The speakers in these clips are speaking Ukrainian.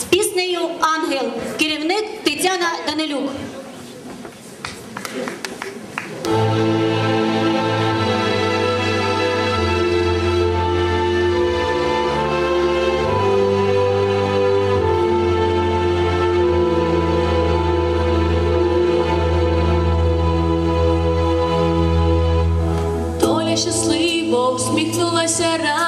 з піснею Ангел, керівник Тетяна Данилюк. Доля щасливо всміхнулася рано.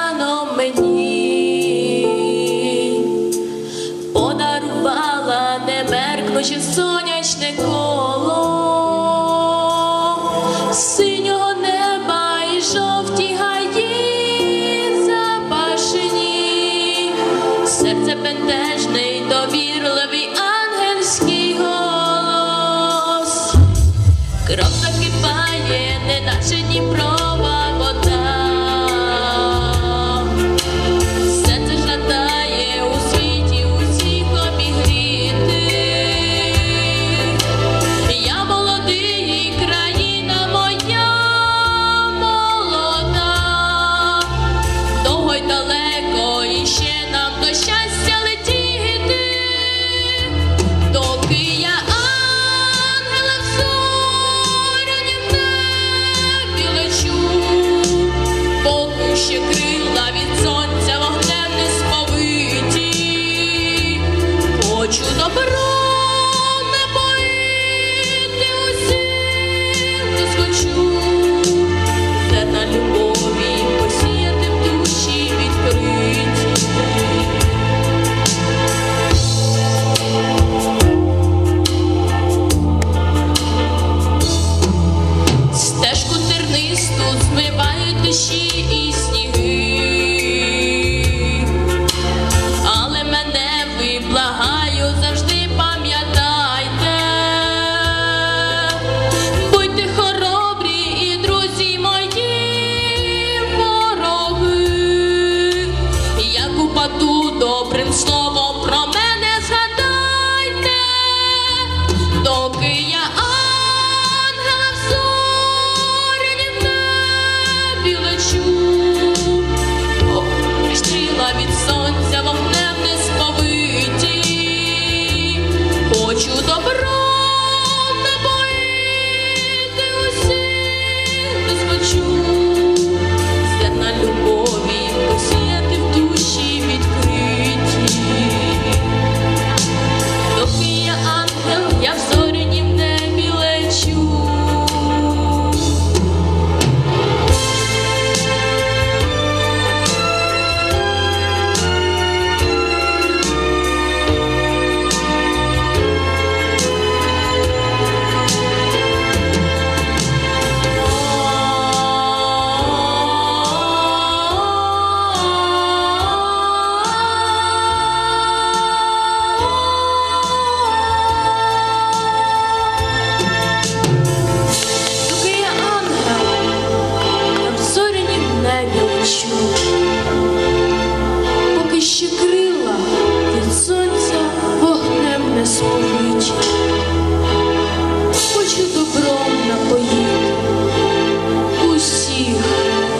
Prince Storm.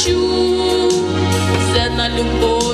хочу, це на любов.